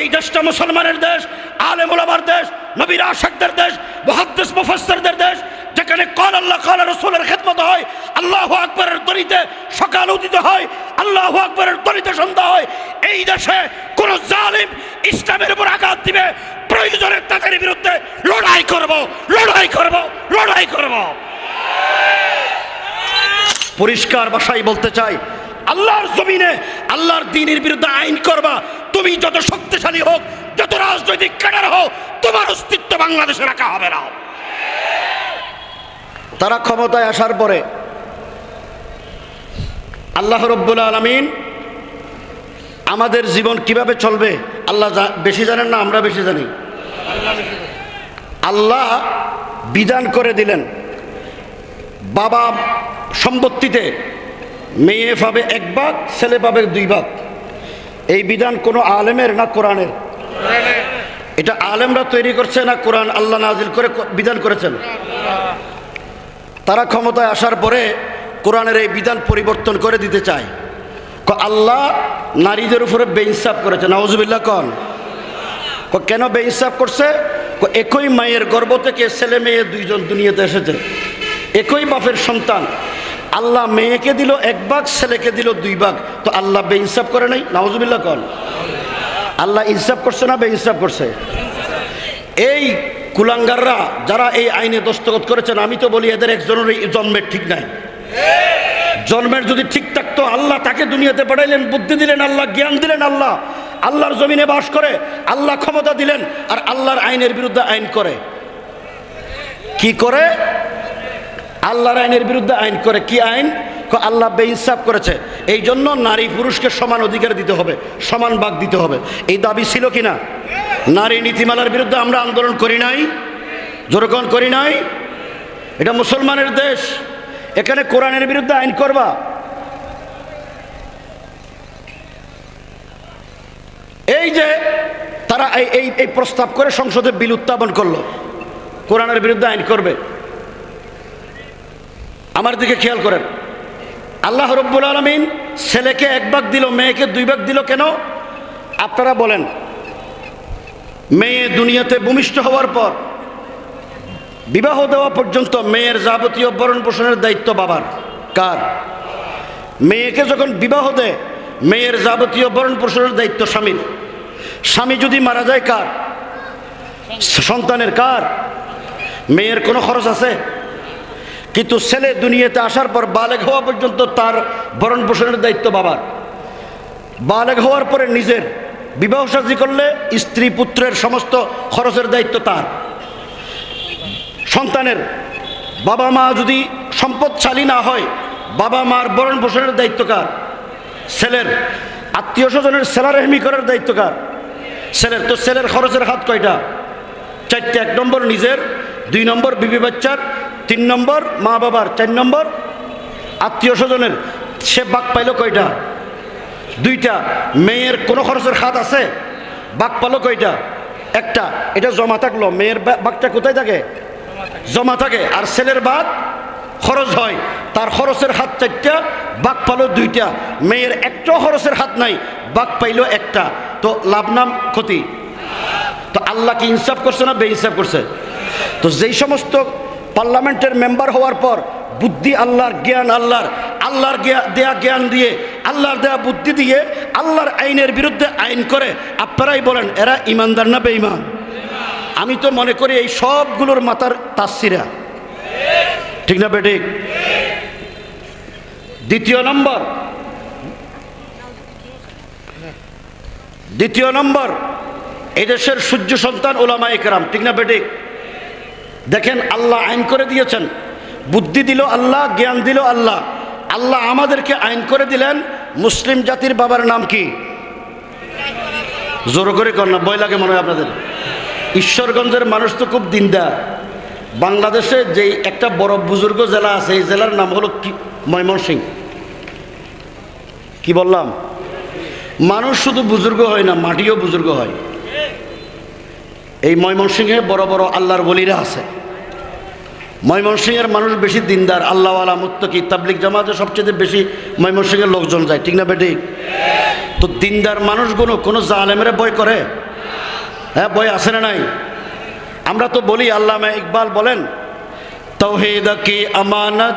এই দেশটা মুসলমানের দেশ আলেম ওলামার দেশ, নবীর আশেকদের দেশ মহাদ্দেশ মুফাসসিরদের দেশ, যেখানে কল আল্লাহ কল রসুলের খেদমত হয়, আল্লাহ আকবরের তরিতে সকাল উদিত হয়, আল্লাহ আকবরের তরিতে সন্ধ্যা হয়, এই দেশে কোন জালিম ইসলামের উপর আঘাত দিবে, প্রয়োজনে তাদের বিরুদ্ধে লড়াই করব লড়াই করব লড়াই করব। পরিষ্কার ভাষায় বলতে চাই, আল্লাহর জমিনে আল্লাহর দিনের বিরুদ্ধে আইন করবা তুমি যত শক্তিশালী হোক, যত রাজনৈতিক ক্যাডার হোক, তোমার অস্তিত্ব বাংলাদেশে রাখা হবে না। তারা ক্ষমতায় আসার পরে আল্লাহ রব্বুল আলমিন আমাদের জীবন কীভাবে চলবে, আল্লাহ বেশি জানেন না, আমরা বেশি জানি। আল্লাহ বিধান করে দিলেন, বাবা সম্পত্তিতে মেয়ে পাবে এক ভাগ, ছেলে পাবে দুই ভাগ। এই বিধান কোনো আলেমের না কোরআনের? এটা আলেমরা তৈরি করছে না কোরআন আল্লাহ নাজিল করে বিধান করেছেন? তারা ক্ষমতায় আসার পরে কোরআনের এই বিধান পরিবর্তন করে দিতে চায়। আল্লাহ নারীদের উপরে বেইনসাফ করেছে। নওয়াজবিল্লা কন। কেন বেইনসাফ করছে? একই মায়ের গর্ভ থেকে ছেলে মেয়ে দুইজন দুনিয়াতে এসেছে। একই বাপের সন্তান। আল্লাহ মেয়েকে দিল এক ভাগ, ছেলেকে দিল দুই ভাগ। তো আল্লাহ বেইনসাফ করে নাই? নওয়াজবিল্লা কল আল্লাহ ইনসাফ করছে না বেইনসাফ করছে? এই কুলাঙ্গাররা যারা এই আইনে দস্তখত করেছেন, আমি তো বলি এদের একজনের জন্মের ঠিক নাই। জন্মের যদি ঠিক থাকতো, আল্লাহ তাকে দুনিয়াতে পাঠাইলেন, বুদ্ধি দিলেন, আল্লাহ জ্ঞান দিলেন, আল্লাহ আল্লাহর জমিনে বাস করে, আল্লাহ ক্ষমতা দিলেন, আর আল্লাহর আইনের বিরুদ্ধে আইন করে। কি করে? আল্লাহর আইনের বিরুদ্ধে আইন করে। কি আইন? আল্লাহ বেইনসাফ করেছে। এই জন্য নারী পুরুষকে সমান অধিকার দিতে হবে, সমান ভাগ দিতে হবে। এই দাবি ছিল কি না নারী নীতিমালার বিরুদ্ধে আমরা আন্দোলন করি নাই জোরগণ করি নাই। এটা মুসলমানের দেশ। এখানে কোরআনের বিরুদ্ধে আইন করবা। এই যে তারা এই এই প্রস্তাব করে সংসদে বিল উত্থাপন করল, কোরআনের বিরুদ্ধে আইন করবে। আমার দিকে খেয়াল করেন। আল্লাহ রব্বুল আলমিন ছেলেকে এক ভাগ দিল, মেয়েকে দুই ভাগ দিল কেন? আপনারা বলেন, মেয়ে দুনিয়াতে ভূমিষ্ঠ হওয়ার পর, বিবাহ দেওয়া পর্যন্ত মেয়ের যাবতীয় ভরণ পোষণের দায়িত্ব বাবার। কার? মেয়েকে যখন বিবাহ দেয়, মেয়ের যাবতীয় ভরণ পোষণের দায়িত্ব স্বামীর। স্বামী যদি মারা যায় কার? সন্তানের কার? মেয়ের কোনো খরচ আছে? কিন্তু ছেলে দুনিয়াতে আসার পর বালেগ হওয়া পর্যন্ত তার ভরণ পোষণের দায়িত্ব বাবার। বালেগ হওয়ার পরে নিজের বিবাহ সাজি করলে স্ত্রী পুত্রের সমস্ত খরচের দায়িত্ব তার। সন্তানের বাবা মা যদি সম্পদশালী না হয়, বাবা মার বরণ পোষণের দায়িত্ব কার? ছেলের আত্মীয় স্বজনের সেলার হেমি করার দায়িত্ব কার? ছেলের তো ছেলের খরচের হাত কয়টা? চারটে, এক নম্বর নিজের, দুই নম্বর বিবি বাচ্চার তিন নম্বর, মা বাবার চার নম্বর, আত্মীয় স্বজনের সে বাক পাইল কয়টা? দুইটা। মেয়ের কোনো খরচের হাত আছে? বাক পালো কয়টা? একটা। এটা জমা থাকল। মেয়ের বাঘটা কোথায় থাকে? জমা থাকে। আর ছেলের বাঘ খরচ হয়। তার খরচের হাত চারটা বাঘ পালো দুইটা। মেয়ের একটা খরচের হাত নাই বাঘ পাইলো একটা। তো লাভ নাম ক্ষতি? তো আল্লাহ কি ইনসাফ করছে না বে ইনসাফ করছে? তো যেই সমস্ত পার্লামেন্টের মেম্বার হওয়ার পর বুদ্ধি আল্লাহর জ্ঞান আল্লাহর আল্লাহর দেয়া জ্ঞান দিয়ে, আল্লাহর দেয়া বুদ্ধি দিয়ে আল্লাহর আইনের বিরুদ্ধে আইন করে, আপনারাই বলেন, এরা ইমানদার না বেঈমান? আমি তো মনে করি এই সবগুলোর মাথার তাসিরা ঠিক না বেঠিক? দ্বিতীয় নম্বর। দ্বিতীয় নম্বর। এদেশের সূর্য সন্তান ওলামা একরাম ঠিক না বেঠিক? দেখেন আল্লাহ আইন করে দিয়েছেন। বুদ্ধি দিল আল্লাহ, জ্ঞান দিল আল্লাহ। আল্লাহ আমাদেরকে আইন করে দিলেন, মুসলিম জাতির বাবার নাম কি? জোর করে কর না, ভয় লাগে মনে হয় আপনাদের। ঈশ্বরগঞ্জের মানুষ তো খুব দিনদার। বাংলাদেশে যেই একটা বড় বুজুর্গ জেলা আছে, এই জেলার নাম হলো ময়মনসিং কি বললাম? মানুষ শুধু বুজুর্গ হয় না, মাটিও বুজুর্গ হয়। এই ময়মনসিংহে বড় বড় আল্লাহর বলিরা আছে। ময়মনসিংহের মানুষ বেশি দিনদার, আল্লাহওয়ালা, মুত্তকি তাবলিক জামাতে সবচেয়ে বেশি ময়মনসিংহের লোকজন যায়। ঠিক না বেটি? তো দিনদার মানুষগুলো কোনো জালেমের বয় করে? হ্যাঁ বই আসে না নাই? আমরা তো বলি আল্লাহ ইকবাল বলেন, তৌহিদ কি আমানত?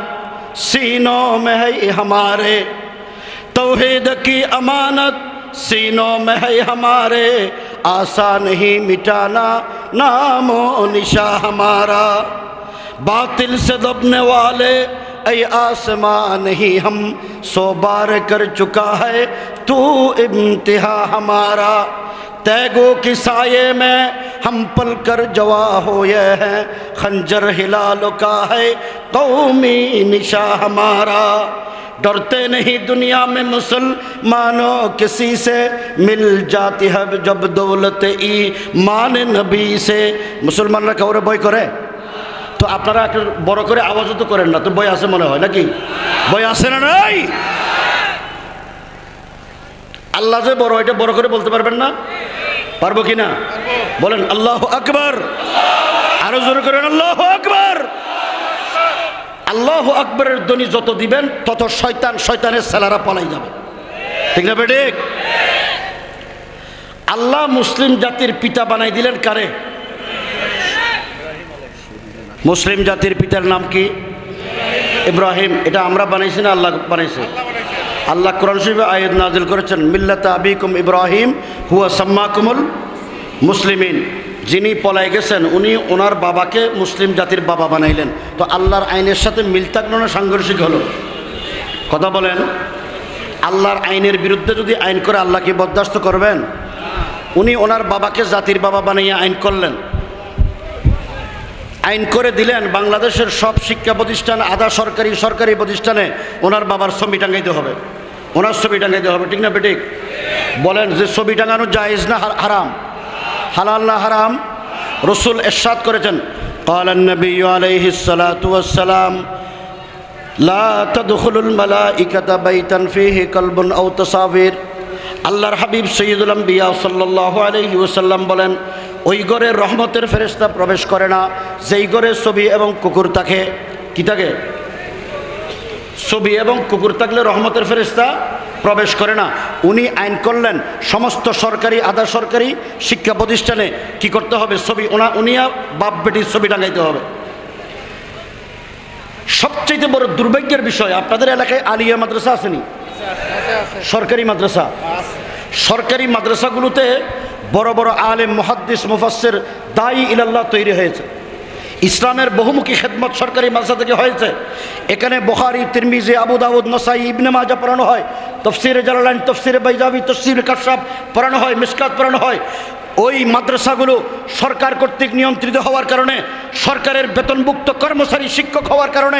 সিনো মেহাই হামারে। তৌহিদ কি আমানত? সিনো মে হামারে। آسا نہیں مٹانا، نام و نشا ہمارا۔ باطل سے دبنے والے، اے آسمان نہیں ہم۔ سو بار کر چکا ہے تو امتحا ہمارا۔ تیگو کی سائے میں ہم پل کر جوا ہوئے ہیں۔ خنجر ہلا لکا ہے قومی نشا ہمارا۔ डरते नहीं दुनिया में मुसलमानों किसी से मिल जाती है जब दौलत ई मान नबी से মুসলমানরা কাউরে বই করে তো আপনারা একটু বড় করে আওয়াজও তো করেন না তো বই আছে মনে হয় নাকি বই আছে না নাই আল্লাহ যে বড় এটা বড় করে বলতে পারবেন না পারবো কি না বলেন আল্লাহ আকবর আরো জোরে করেন আল্লাহ আকবর আল্লাহ আকবরের ধ্বনি যত দিবেন, তত শয়তান শয়তানের সেলারা পালাই যাবে। ঠিক না বেডিক আল্লাহ মুসলিম জাতির পিতা বানাই দিলেন কারে? মুসলিম জাতির পিতার নাম কি? ইব্রাহিম। এটা আমরা বানাইছি না আল্লাহ বানাইছে? আল্লাহ কোরআন শরীফে আয়াত নাজিল করেছেন, মিল্লাত আবিকুম ইব্রাহিম, হুয়া সাম্মাকুমুল মুসলিমিন। যিনি পলায় গেছেন, উনি ওনার বাবাকে মুসলিম জাতির বাবা বানাইলেন। তো আল্লাহর আইনের সাথে মিল থাকল না সাংঘর্ষিক হলো? কথা বলেন। আল্লাহর আইনের বিরুদ্ধে যদি আইন করে আল্লাহকে বরদাস্ত করবেন, উনি ওনার বাবাকে জাতির বাবা বানিয়ে আইন করলেন। আইন করে দিলেন, বাংলাদেশের সব শিক্ষা প্রতিষ্ঠান, আধা সরকারি সরকারি প্রতিষ্ঠানে ওনার বাবার ছবি টাঙ্গাইতে হবে। ওনার ছবি টাঙ্গাইতে হবে, ঠিক না বেটিক বলেন যে ছবি টাঙানো জায়েজ না হার- হারাম? হালাল না হারাম রসুল এরশাদ করেছেন قال النبي عليه الصلاة والسلام لا تدخل الملائكة بيتا فيه كلب أو تصاوير আল্লাহর হাবিব সৈয়দুল আম্বিয়া সাল্লাল্লাহু আলাইহি ওয়াসাল্লাম বলেন ওই ঘরে রহমতের ফেরেশতা প্রবেশ করে না যেই ঘরে ছবি এবং কুকুর থাকে কি থাকে ছবি এবং কুকুর থাকলে রহমতের ফেরেশতা প্রবেশ করে না। উনি আইন করলেন, সমস্ত সরকারি, আধা সরকারি শিক্ষা প্রতিষ্ঠানে কি করতে হবে? ছবি ওনা, উনিয়া বাপ বেটির ছবি টাঙাইতে হবে। সবচেয়ে বড় দুর্ভাগ্যের বিষয়, আপনাদের এলাকায় আলিয়া মাদ্রাসা আসেনি? সরকারি মাদ্রাসা। সরকারি মাদ্রাসাগুলোতে বড় বড় আলেম, মহাদ্দিস মুফাসের দায়ী ইলাল্লাহ তৈরি হয়েছে। ইসলামের বহুমুখী খেদমত সরকারি মাদ্রাসা থেকে হয়েছে। এখানে বখারি, তিরমিজি, আবু দাউদ, নসাই, ইবনে মাজা পড়ানো হয়। তফসিরে জালালাইন, তফসিরে বাইজাবি, তফসির কাশাব পড়ানো হয়, মিসকাত পড়ানো হয়। ওই মাদ্রাসাগুলো সরকার কর্তৃক নিয়ন্ত্রিত হওয়ার কারণে, সরকারের বেতনভুক্ত কর্মচারী শিক্ষক হওয়ার কারণে,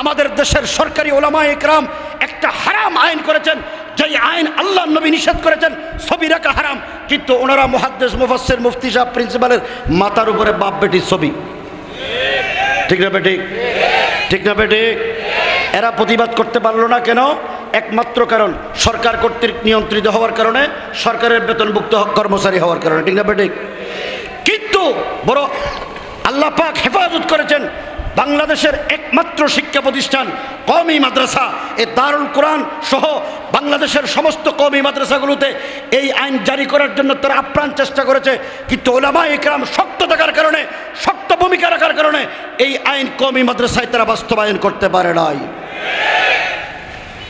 আমাদের দেশের সরকারি ওলামা একরাম একটা হারাম আইন করেছেন, যেই আইন আল্লাহ নবী নিষেধ করেছেন, ছবি রাখা হারাম। কিন্তু ওনারা মহাদ্দেশ মুফাসের মুফতি সাহেব, প্রিন্সিপালের মাতার উপরে বাপ বেটির ছবি। ঠিক না বেঠিক? ঠিক না বেঠিক? এরা প্রতিবাদ করতে পারল না কেন? একমাত্র কারণ সরকার কর্তৃক নিয়ন্ত্রিত হওয়ার কারণে, সরকারের বেতনভুক্ত কর্মচারী হওয়ার কারণে, ঠিক না বেঠিক? কিন্তু বড় আল্লাহ পাক হেফাজত করেছেন, বাংলাদেশের একমাত্র শিক্ষা প্রতিষ্ঠান কওমি মাদ্রাসা। এ দারুল কোরআন সহ বাংলাদেশের সমস্ত কওমি মাদ্রাসাগুলোতে এই আইন জারি করার জন্য তারা আপ্রাণ চেষ্টা করেছে। কিন্তু ওলামা ইকরাম শক্ত থাকার কারণে, শক্ত ভূমিকা রাখার কারণে এই আইন কওমি মাদ্রাসায় তারা বাস্তবায়ন করতে পারে নাই।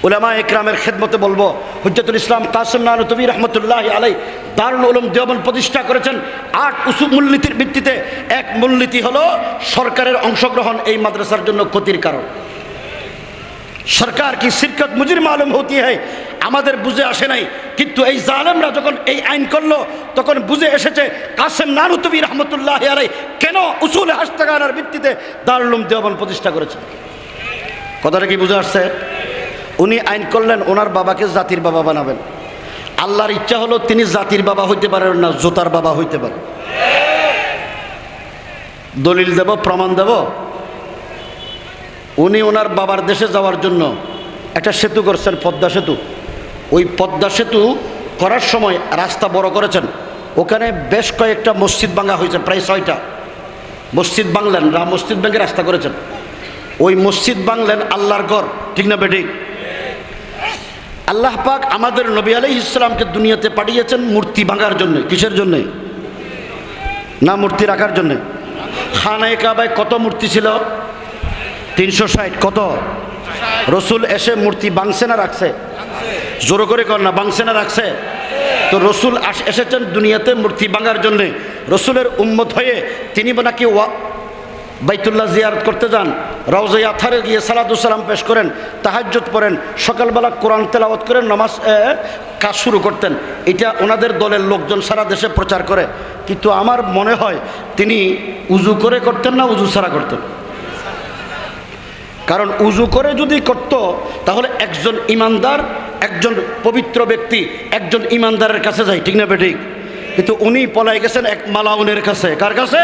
উলামা একরামের খেদমতে বলব, হুজ্জাতুল ইসলাম কাসিম নানতবী রহমতুল্লাহ আলাই দারুল উলুম দেওবন প্রতিষ্ঠা করেছেন। আট উসু মূলনীতির ভিত্তিতে এক মূলনীতি হলো সরকারের অংশগ্রহণ এই মাদ্রাসার জন্য ক্ষতির কারণ। সরকার কি শিরকত মুজির মালুম হতি হয় আমাদের বুঝে আসে নাই। কিন্তু এই জালেমরা যখন এই আইন করল, তখন বুঝে এসেছে কাসেম নানুতবী রহমতুল্লাহ আলাই কেন উসুল হাস্তাগানার ভিত্তিতে দারুলুম দেওবন প্রতিষ্ঠা করেছে কথাটা কি বুঝে আসছে? উনি আইন করলেন, ওনার বাবাকে জাতির বাবা বানাবেন। আল্লাহর ইচ্ছা হলো তিনি জাতির বাবা হইতে পারেন না, জোতার বাবা হইতে পারেন। দলিল দেব, প্রমাণ দেব? উনি ওনার বাবার দেশে যাওয়ার জন্য একটা সেতু করছেন, পদ্মা সেতু। ওই পদ্মা সেতু করার সময় রাস্তা বড় করেছেন। ওখানে বেশ কয়েকটা মসজিদ ভাঙা হয়েছে, প্রায় ছয়টা। মসজিদ বাংলেন রা মসজিদ ব্যাংকে রাস্তা করেছেন। ওই মসজিদ বাংলেন আল্লাহর ঘর, ঠিক না বেঠিক? আল্লাহ পাক আমাদের নবী আলাই ইসলামকে দুনিয়াতে পাঠিয়েছেন মূর্তি ভাঙার জন্য। কিসের জন্যে? না মূর্তি রাখার জন্যে? খানায় কাবায় কত মূর্তি ছিল? তিনশো ষাট, কত? রসুল এসে মূর্তি বাংছে না, রাখছে? জোরো করে কর না, বাংছে না, রাখছে। তো রসুল এসেছেন দুনিয়াতে মূর্তি ভাঙার জন্যে। রসুলের উম্মত হয়ে তিনি নাকি ওয়া বাইতুল্লাহ জিয়ারত করতে যান। রওজাই আথারে গিয়ে সালাদুসালাম পেশ করেন, তাহাজ্জুদ পড়েন, সকালবেলা কোরআন তেলাওয়াত করেন, নামাজ কাজ শুরু করতেন। এটা ওনাদের দলের লোকজন সারা দেশে প্রচার করে। কিন্তু আমার মনে হয় তিনি উজু করে করতেন না, উজু ছাড়া করতেন। কারণ উজু করে যদি করত, তাহলে একজন ইমানদার একজন পবিত্র ব্যক্তি একজন ইমানদারের কাছে যায়, ঠিক না বেঠিক? কিন্তু উনি পলাই গেছেন এক মালাউনের কাছে। কার কাছে?